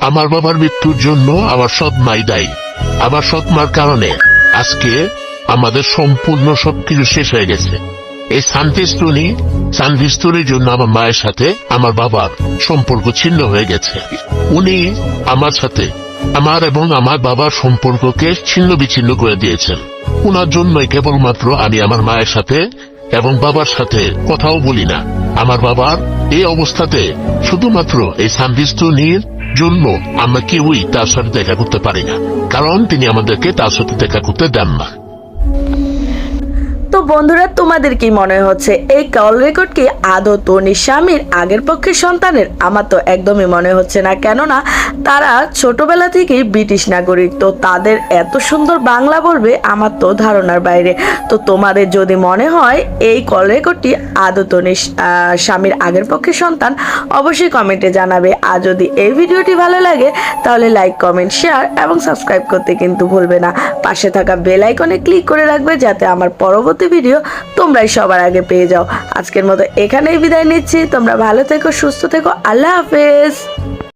আমার বাবার মৃত্যুর জন্য আমার সৎ মাই দায়ী। আমার সৎ মার কারণে আজকে আমাদের সম্পূর্ণ সবকিছু শেষ হয়ে গেছে। এই শান্তিস্তুনি শান্তিস্তুনির জন্য আমার মায়ের সাথে আমার বাবার সম্পর্ক ছিন্ন হয়ে গেছে। উনি আমার সাথে আমার এবং আমার বাবার সম্পর্ককে ছিন্ন বিচ্ছিন্ন করে দিয়েছেন। ওনার জন্যই কেবলমাত্র আমি আমার মায়ের সাথে এবং বাবার সাথে কথাও বলি না। আমার বাবার এই অবস্থাতে শুধুমাত্র এই শান্তিস্তুনির জন্য আমরা কেউই তার সাথে দেখা করতে পারি না। কারণ তিনি আমাদেরকে তার সাথে দেখা করতে দেন না। বন্ধুরা তোমাদের কি মনে হচ্ছে? এই কল রেকর্ড কি আদৌ তনির স্বামীর আগের পক্ষের সন্তানের? আমার তো একদমই মনে হচ্ছে না। কেননা তারা ছোটবেলা থেকেই ব্রিটিশ নাগরিক তো তাদের এত সুন্দর বাংলা বলবে আমার তো ধারণার বাইরে। তো তোমাদের যদি মনে হয় এই কল রেকর্ডটি আদৌ আহ, স্বামীর আগের পক্ষের সন্তান অবশ্যই কমেন্টে জানাবে। আর যদি এই ভিডিওটি ভালো লাগে তাহলে লাইক কমেন্ট শেয়ার এবং সাবস্ক্রাইব করতে কিন্তু ভুলবে না। পাশে থাকা বেল আইকনে ক্লিক করে রাখবে যাতে আমার পরবর্তী ভিডিও তোমরাই সবার আগে পেয়ে যাও। আজকের মতো এখানেই বিদায় নিচ্ছি। তোমরা ভালো থেকো, সুস্থ থেকো। আল্লাহ হাফেজ।